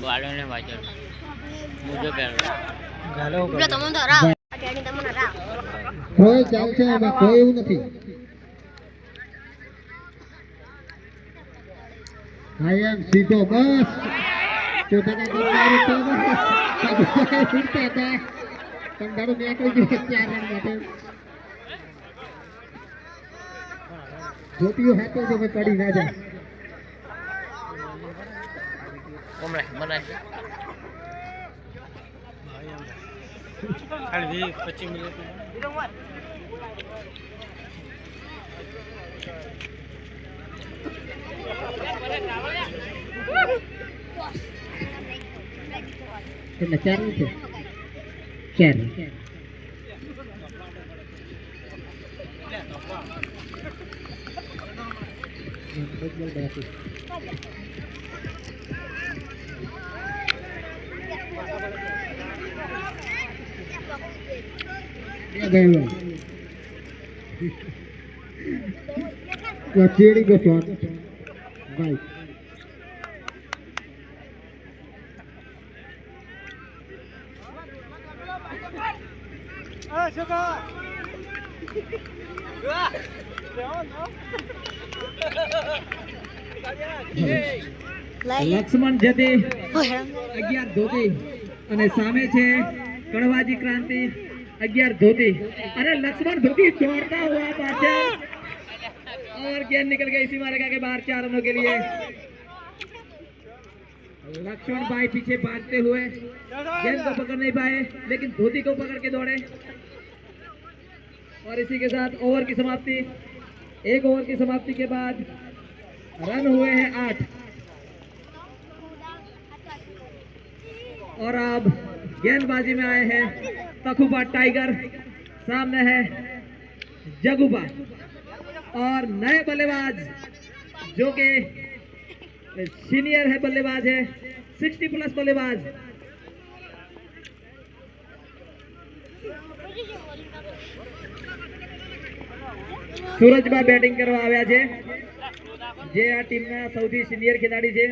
બાળોને વાંચો મુજો પહેલો ગાલો પેલો તમને તો હરાવ તમને હરાવ. કોઈ ચાલશે એમાં? કોઈ એવું નથી. ભાઈ એમ સીધો બસ. તો બસ. ઉડતા હતા. પણ દાડો નીકળી ગયો ચાર રન માટે. જોતીઓ હાથો તો પડી ના જાય. કોમરે બનાય ખાલી વીસ પચીસ મિનિટ એટલે ચાર નું છે ચાર લક્ષ્મણ જતી અગિયાર ધોતી. અને સામે છે કડવાજી ક્રાંતિ. अग्यार धोती। अरे लक्ष्मण धोती दौड़ता हुआ पाचा। और गेंद निकल गई इसी मारेगा के बाहर चार रनों के लिए। लक्ष्मण भाई पीछे भागते हुए गेंद को पकड़ नहीं पाए, लेकिन धोती को पकड़ के दौड़े। और इसी के साथ ओवर की समाप्ति। एक ओवर की समाप्ति के बाद रन हुए हैं आठ। और अब गेंदबाजी में आए हैं तखुबा टाइगर सामने है जगुबा और नए बल्लेबाज जो कि सीनियर है बल्लेबाज है 60 प्लस बल्लेबाज સુરજબા બેટિંગ કરવા આવ્યા છે જે આ ટીમના સૌથી સિનિયર ખેલાડી છે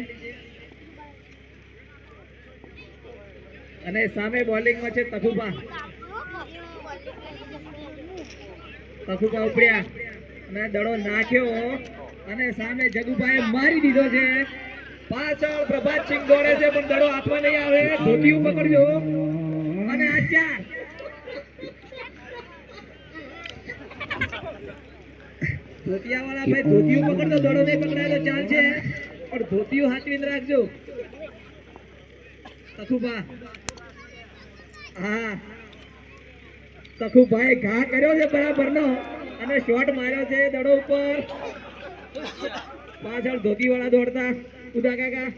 અને સામે બોલિંગમાં છે તખુબા તખુબા ઉપડ્યા. અને દડો નાખ્યો અને સામે જગુભાઈ મારી દીધો છે. પાછળ પ્રભાતસિંહ દોડે છે, પણ દડો આપવા નહીં આવે. ધોતી પકડજો. અને આ ચાર. ધોતિયા વાળા ભાઈ ધોતિયું પકડતો, દડો નહીં પકડાય તો ચાલશે. પણ ધોતિયું હાથવીને રાખજો. તખુબા હા. કખુભાઈ ઘા કર્યો છે બરાબરનો અને શોટ માર્યો છે દડો ઉપર. પાછળ ધોતી વાળા દોડતા. ઉદા કાકા.